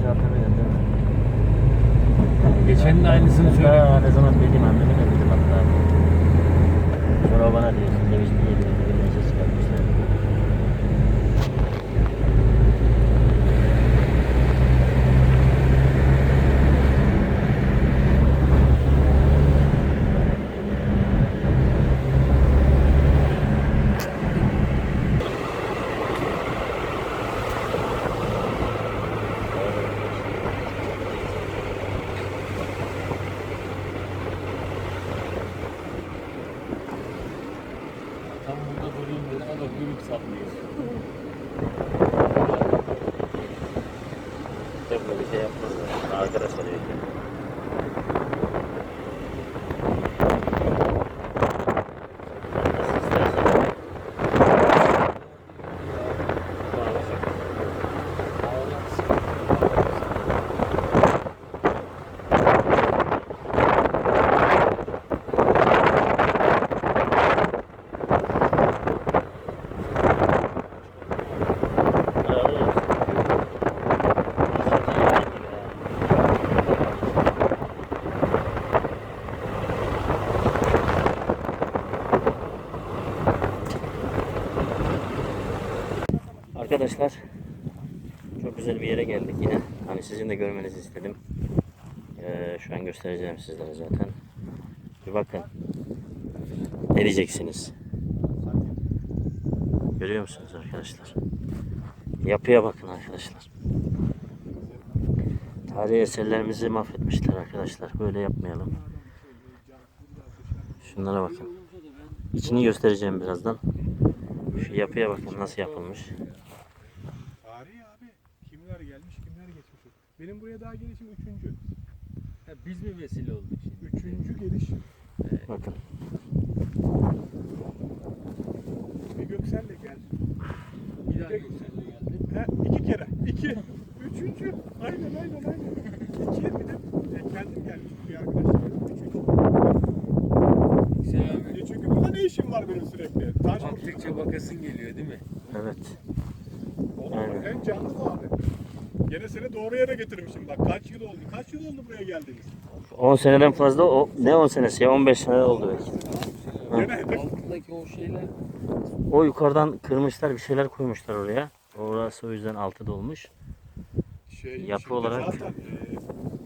şey yapabilir değil mi? Geçenin aynısını söyle. Ne zaman dedim annemine dedim hatta. Sonra bana diyorsun demişti yedim. 70s. Arkadaşlar çok güzel bir yere geldik yine. Hani sizin de görmenizi istedim. Ee, şu an göstereceğim sizlere zaten. Bir bakın. Ne diyeceksiniz? Görüyor musunuz arkadaşlar? Yapıya bakın arkadaşlar. Tarihi eserlerimizi mahvetmişler arkadaşlar. Böyle yapmayalım. Şunlara bakın. İçini göstereceğim birazdan. Şu yapıya bakın nasıl yapılmış. Tarihi abi. Kimler gelmiş kimler geçmiş. Benim buraya daha gelişim üçüncü. Ha, biz mi vesile olduk şimdi? Üçüncü geliş. Bakın. Bir Göksel'le gel. Bir daha yükseldi geldi. Ha, iki kere. İki. Üçüncü. Aynen aynen aynen. İki bir de e, kendim gelmiş bir arkadaşım. Üçüncü. Selam. E, çünkü burada ne işim var benim sürekli? Taş Baktıkça bakasın geliyor değil mi? Evet. Oğlum en canlı bu abi. Gene seni doğru yere getirmişim bak. Kaç yıl oldu? Kaç yıl oldu buraya geldiniz? 10 seneden fazla o ne 10 senesi ya 15 sene oldu belki. Gene Altındaki o şeyler O yukarıdan kırmışlar bir şeyler koymuşlar oraya. Orası o yüzden altı dolmuş. şey. Yapı şimdi olarak- Zaten, e,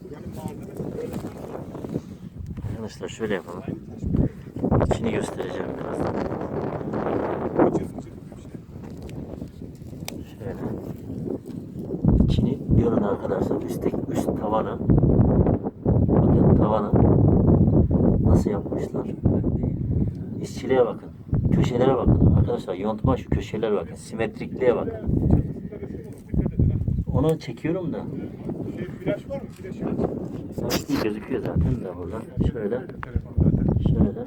buranın malzemesi böyle. Arkadaşlar şöyle yapalım. Aynı taş. İçini göstereceğim birazdan. Çizgi çizgi bir şey. Şöyle. İçini görün arkadaşlar. Üstteki üst tavanı. Bakın tavanı. Nasıl yapmışlar. İşçiliğe bakın. Köşelere bakın. Arkadaşlar yontma şu köşelere bakın. Simetrikliğe bakın. Onu çekiyorum da. Sanki gözüküyor zaten de burada. Şöyle. Şöyle.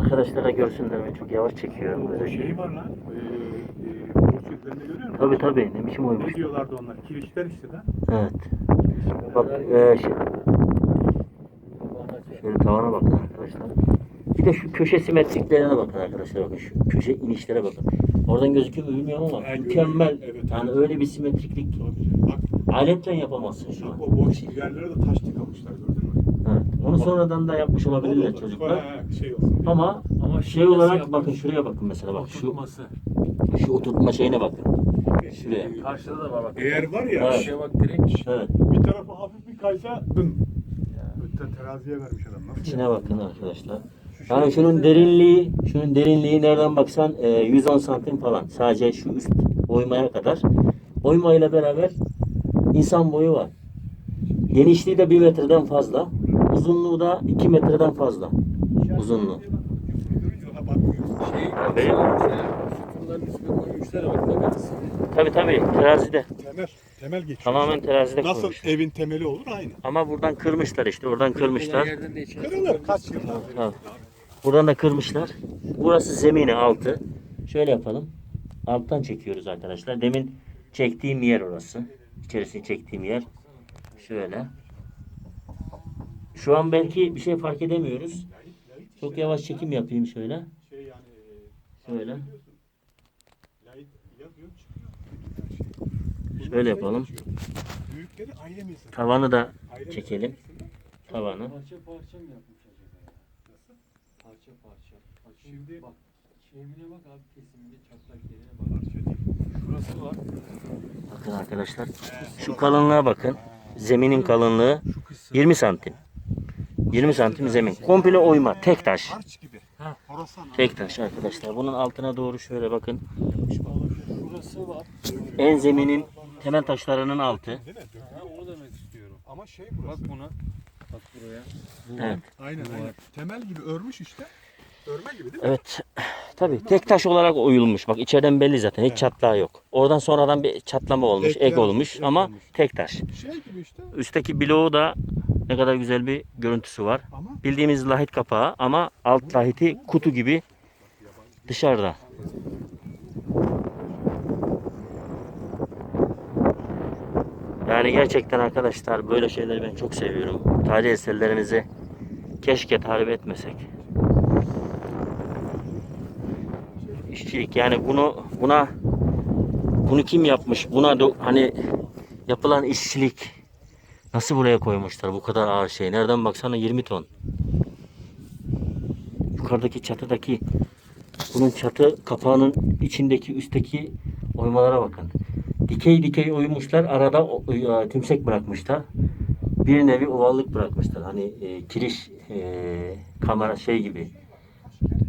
Arkadaşlara görsünler ben çok yavaş çekiyorum böyle şey. Şey var lan. Üzerinde görüyor musun? Tabi tabi ne biçim oymuş. Ne diyorlardı onlar? Kirişler işte de. Evet. Bak e, şey, şöyle tavana bakın arkadaşlar. Bir de şu köşe simetriklerine bakın arkadaşlar bakın şu köşe inişlere bakın. Oradan gözüküyor mu bilmiyorum ama Ha, mükemmel. görüyorum. Evet, yani evet. öyle bir simetriklik Bak aletle yapamazsın şu an. o boş yerlere de taş tıkamışlar gördün mü? Evet. Onu sonradan da yapmış olabilirler çocuklar. Şey olsun. Ama Ama şey olarak yapmış. bakın şuraya bakın mesela bak şu. Şu oturtma şeyine bakın. Şuraya. Ee, Karşıda da var bak. Eğer var ya Evet. Şuraya bak direkt. Evet. bir tarafı hafif bir kaysa dın. Öte teraziye vermiş adam. Nasıl İçine bakın arkadaşlar. Yani şunun derinliği, şunun derinliği nereden baksan e, 110 santim falan. Sadece şu üst oymaya kadar. Oymayla beraber insan boyu var. Genişliği de 1 metreden fazla. Uzunluğu da 2 metreden fazla. Uzunluğu. Görünce ona bakmıyorsun. Şey, Tabii. sütunların koymuşlar bak bakasın. Tabi tabi terazide. Temel. Temel geçiyor. Tamamen terazide Nasıl koymuşlar. evin temeli olur aynı. Ama buradan kırmışlar işte. Oradan kırmışlar. Kırılır kaç yıl. Tamam. Buradan da kırmışlar. Burası zemini altı. Şöyle yapalım. Alttan çekiyoruz arkadaşlar. Demin çektiğim yer orası. İçerisini çektiğim yer. Şöyle. Şu an belki bir şey fark edemiyoruz. Çok yavaş çekim yapayım şöyle. Şey yani Şöyle. Şöyle yapalım. Tavanı da çekelim. tavanı. Parça parça mı yapmış acaba? Parça parça. Bak Şimdi- bak şeyimine bak abi kesiminde çatlak yerine bak. Şurası var. Bakın arkadaşlar. Şu kalınlığa bakın. Zeminin kalınlığı Şu kısım. 20 santim. 20 santim zemin. Komple oyma. Tek taş. Tek taş arkadaşlar. Bunun altına doğru şöyle bakın. Şurası var. En zeminin temel taşlarının altı. Değil mi? Ha, onu demek istiyorum. Ama şey Bak burası. buna. Bak buraya. Evet. Aynen aynen. Temel gibi örmüş işte. Örme gibi değil mi? Evet. Tabii tek taş olarak oyulmuş. Bak içeriden belli zaten. Hiç çatlağı yok. Oradan sonradan bir çatlama olmuş. Ekler, Ek olmuş ek ama olmuş. tek taş. Şey gibi işte. Üstteki bloğu da ne kadar güzel bir görüntüsü var. Ama Bildiğimiz lahit kapağı ama alt lahiti kutu gibi dışarıda. Yani gerçekten arkadaşlar böyle şeyleri ben çok seviyorum. Tarihi eserlerimizi keşke tarif etmesek. İşçilik yani bunu buna bunu kim yapmış? Buna hani yapılan işçilik nasıl buraya koymuşlar bu kadar ağır şey? Nereden baksana 20 ton. Yukarıdaki çatıdaki bunun çatı kapağının içindeki üstteki oymalara bakın. Dikey dikey oymuşlar. Arada e, tümsek bırakmışlar. Bir nevi ovallık bırakmışlar. Hani e, kiriş e, kamera şey gibi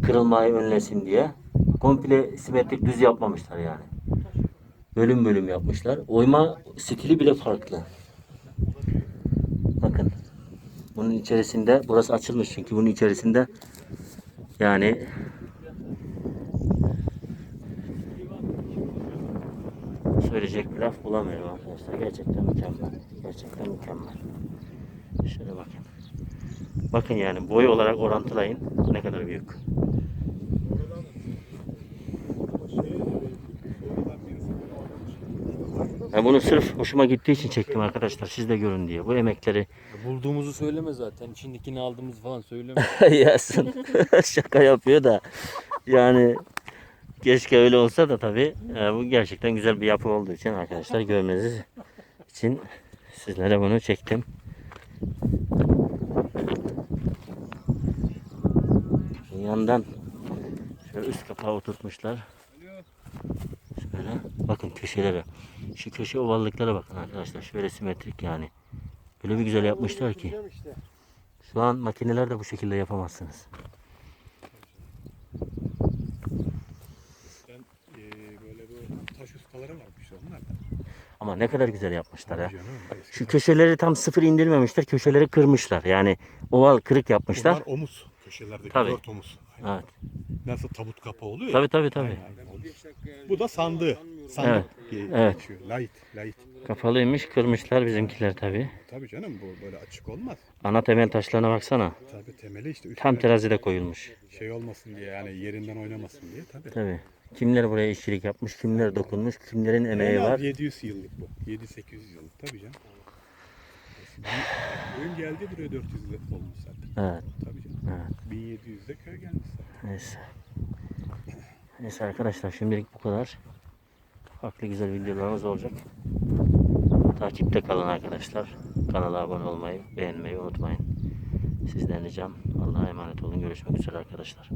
kırılmayı önlesin diye. Komple simetrik düz yapmamışlar yani. Bölüm bölüm yapmışlar. Oyma stili bile farklı. Bakın. Bunun içerisinde burası açılmış çünkü bunun içerisinde yani bulamıyorum arkadaşlar. Gerçekten mükemmel. Gerçekten mükemmel. Şöyle bakın. Bakın yani boy olarak orantılayın. Ne kadar büyük. Ben bunu sırf hoşuma gittiği için çektim arkadaşlar. Siz de görün diye. Bu emekleri Bulduğumuzu söyleme zaten. İçindekini aldığımız falan söyleme. Yasin şaka yapıyor da yani keşke öyle olsa da tabii e, bu gerçekten güzel bir yapı olduğu için arkadaşlar görmeniz için sizlere bunu çektim. Yandan şöyle üst kapağı oturtmuşlar. Şöyle bakın köşelere. Şu köşe ovallıklara bakın arkadaşlar. Şöyle simetrik yani. Öyle bir güzel yapmışlar ki. Şu an makineler de bu şekilde yapamazsınız. ben e, böyle bu taş ustaları varmış onlar da. Ama ne kadar güzel yapmışlar ya. Canım, Şu köşeleri tam sıfır indirmemişler. Köşeleri kırmışlar. Yani oval kırık yapmışlar. Bunlar omuz. Köşelerdeki Tabii. dört omuz. Evet. Nasıl tabut kapağı oluyor ya. Tabii tabii tabii. Aynen, omuz. Bu da sandığı. Sandık Evet, diye evet. geçiyor. Light, light. Kapalıymış. Kırmışlar bizimkiler tabii. Tabii canım bu böyle açık olmaz. Ana temel taşlarına baksana. Tabii temeli işte üstüne Tam terazide koyulmuş. şey olmasın diye yani yerinden oynamasın diye tabii. Tabii. Kimler buraya işçilik yapmış, kimler dokunmuş, kimlerin emeği var. 700 yıllık bu. 7-800 yıllık tabii canım. Oyun geldi buraya 400 yıl olmuş zaten. Evet. Tabii canım. Evet. 1700'de köy gelmiş zaten. Neyse. Neyse arkadaşlar şimdilik bu kadar. Farklı güzel videolarımız olacak. Takipte kalın arkadaşlar. Kanala abone olmayı, beğenmeyi unutmayın. Sizden ricam Allah'a emanet olun. Görüşmek üzere arkadaşlar.